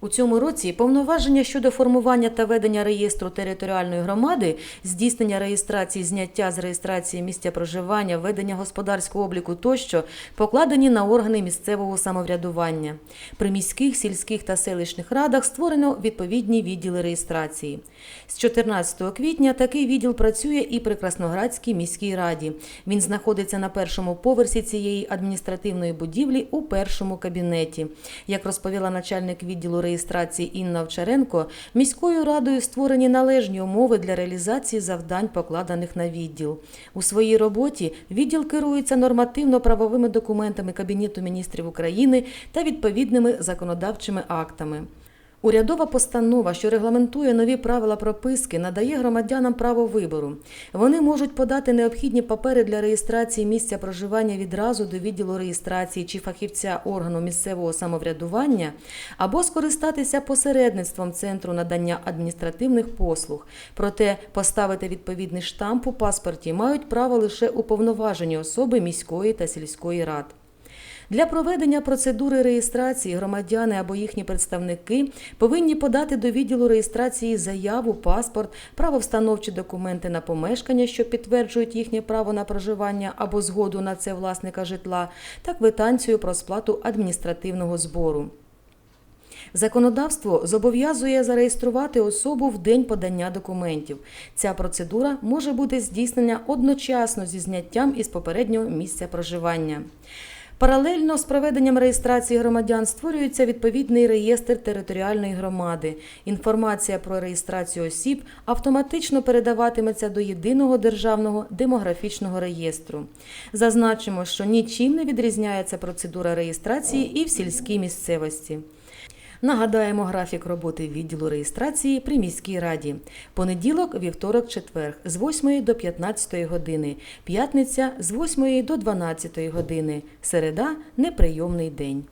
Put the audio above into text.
У цьому році повноваження щодо формування та ведення реєстру територіальної громади, здійснення реєстрації, зняття з реєстрації місця проживання, ведення господарського обліку тощо покладені на органи місцевого самоврядування. При міських, сільських та селищних радах створено відповідні відділи реєстрації. З 14 квітня такий відділ працює і при Красноградській міській раді. Він знаходиться на першому поверсі цієї адміністративної будівлі у першому кабінеті. Як розповіла начальник відділу реєстрації Інна Овчаренко, міською радою створені належні умови для реалізації завдань, покладених на відділ. У своїй роботі відділ керується нормативно-правовими документами Кабінету міністрів України та відповідними законодавчими актами. Урядова постанова, що регламентує нові правила прописки, надає громадянам право вибору. Вони можуть подати необхідні папери для реєстрації місця проживання відразу до відділу реєстрації чи фахівця органу місцевого самоврядування, або скористатися посередництвом центру надання адміністративних послуг. Проте поставити відповідний штамп у паспорті мають право лише уповноважені особи міської та сільської рад. Для проведення процедури реєстрації громадяни або їхні представники повинні подати до відділу реєстрації заяву, паспорт, правовстановчі документи на помешкання, що підтверджують їхнє право на проживання або згоду на це власника житла, та квитанцію про сплату адміністративного збору. Законодавство зобов'язує зареєструвати особу в день подання документів. Ця процедура може бути здійснена одночасно зі зняттям із попереднього місця проживання. Паралельно з проведенням реєстрації громадян створюється відповідний реєстр територіальної громади. Інформація про реєстрацію осіб автоматично передаватиметься до єдиного державного демографічного реєстру. Зазначимо, що нічим не відрізняється процедура реєстрації і в сільській місцевості. Нагадаємо графік роботи відділу реєстрації при міській раді. Понеділок, вівторок, четвер з 8 до 15 години, п'ятниця з 8 до 12 години, середа неприйомний день.